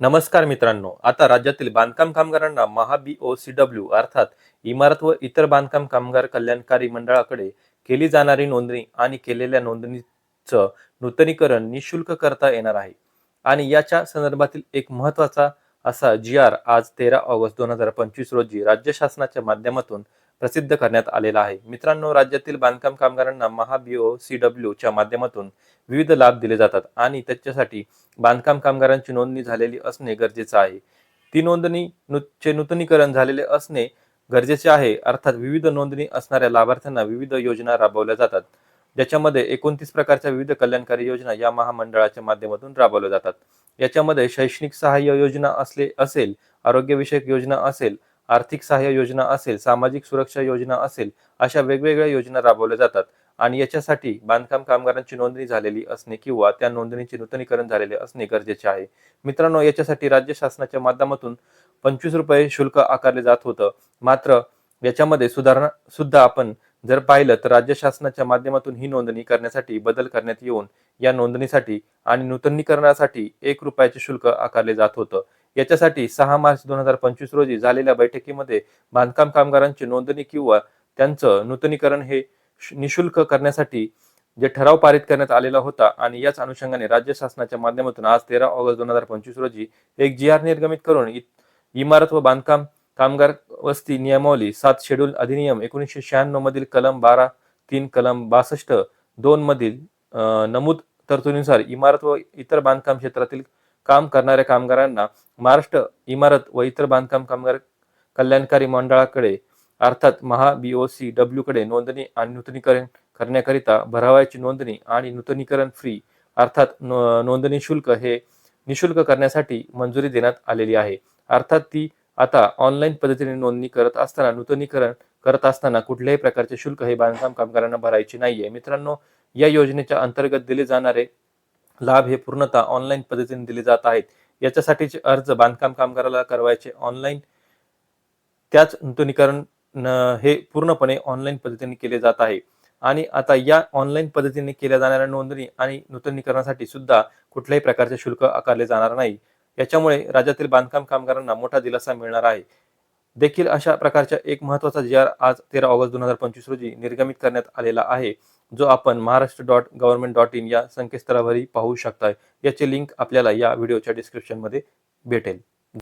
नमस्कार मित्रांनो आता राज्यातील बांधकाम कामगारांना महाबी ओ सी डब्ल्यू अर्थात इमारत व इतर बांधकाम कामगार कल्याणकारी मंडळाकडे केली जाणारी नोंदणी आणि केलेल्या नोंदणीचं नूतनीकरण निशुल्क करता येणार आहे. आणि याच्या संदर्भातील एक महत्त्वाचा असा जी आर आज तेरा ऑगस्ट दोन हजार पंचवीस रोजी राज्य शासनाच्या माध्यमातून प्रसिद्ध करण्यात आलेला आहे. मित्रांनो राज्यातील बांधकाम कामगारांना महा बी ओ सी डब्ल्यू च्या माध्यमातून विविध लाभ दिले जातात आणि त्याच्यासाठी बांधकाम कामगारांची नोंदणी झालेली असणे गरजेचं आहे. ती नोंदणी नु- चे नूतनीकरण झालेले असणे गरजेचे आहे. अर्थात विविध नोंदणी असणाऱ्या लाभार्थ्यांना विविध योजना राबवल्या जातात. ज्याच्यामध्ये एकोणतीस प्रकारच्या विविध कल्याणकारी योजना या महामंडळाच्या माध्यमातून राबवल्या जातात. याच्यामध्ये शैक्षणिक सहाय्य योजना असले असेल आरोग्यविषयक योजना असेल आर्थिक सहाय्य योजना असेल सामाजिक सुरक्षा योजना असेल अशा वेगवेगळ्या योजना राबवल्या जातात. आणि याच्यासाठी बांधकाम कामगारांची नोंदणी झालेली असणे किंवा त्या नोंदणीचे नूतनीकरण झालेले असणे गरजेचे आहे. मित्रांनो याच्यासाठी राज्य शासनाच्या माध्यमातून पंचवीस रुपये शुल्क आकारले जात होतं. मात्र याच्यामध्ये सुधारणा सुद्धा आपण जर पाहिलं तर राज्य शासनाच्या माध्यमातून ही नोंदणी करण्यासाठी बदल करण्यात येऊन या नोंदणीसाठी आणि नूतनीकरणासाठी एक रुपयाचे शुल्क आकारले जात होतं. याच्यासाठी सहा मार्च दोन हजार पंचवीस रोजी झालेल्या बैठकीमध्ये बांधकाम कामगारांची नोंदणी किंवा त्यांचं नूतनीकरण हे निशुल्क करण्यासाठी जे ठराव पारित करण्यात आलेला होता आणि याच अनुषंगाने राज्य शासनाच्या माध्यमातून आज तेरा ऑगस्ट दोन हजार पंचवीस रोजी एक जी आर निर्गमित करून इ- इमारत व बांधकाम कामगार वस्ती नियमावली सात शेड्यूल अधिनियम एकोणीसशे शहाण्णव मधील कलम बारा तीन कलम बासष्ट दोन मधील नमूद तरतुदीनुसार इमारत व इतर बांधकाम क्षेत्रातील काम करणाऱ्या कामगारांना महाराष्ट्र इमारत व इतर बांधकाम कामगार कल्याणकारी मंडळाकडे अर्थात महा बी ओ सी डब्ल्यू कडे नोंदणी आणि नूतनीकरण करण्याकरिता भरावयाची नोंदणी आणि नूतनीकरण फ्री अर्थात नोंदणी शुल्क हे निशुल्क करण्यासाठी मंजुरी देण्यात आलेली आहे. अर्थात ती आता ऑनलाईन पद्धतीने नोंदणी करत असताना नूतनीकरण करत असताना कुठल्याही प्रकारचे शुल्क हे बांधकाम कामगारांना भरायचे नाहीये. मित्रांनो या योजनेच्या अंतर्गत दिले जाणारे लाभ हे पूर्णतः ऑनलाईन पद्धतीने दिले जात आहेत. याच्यासाठीचे अर्ज बांधकाम कामगाराला करवायचे ऑनलाईन त्याच नूतनीकरण न- हे पूर्णपणे ऑनलाईन पद्धतीने केले जात आहे. आणि आता या ऑनलाईन पद्धतीने केल्या जाणाऱ्या नोंदणी आणि नूतनीकरणासाठी सुद्धा कुठल्याही प्रकारचे शुल्क आकारले जाणार नाही. याच्यामुळे राज्यातील बांधकाम कामगारांना मोठा दिलासा मिळणार आहे. देखील अशा प्रकारच्या एक महत्त्वाचा जी आर आज तेरा ऑगस्ट दोन हजार पंचवीस रोजी निर्गमित करण्यात आलेला आहे. जो आपण Maharashtra dot government dot in या संकेतस्थळावरही पाहू शकताय. याची लिंक आपल्याला या व्हिडिओच्या डिस्क्रिप्शनमध्ये भेटेल.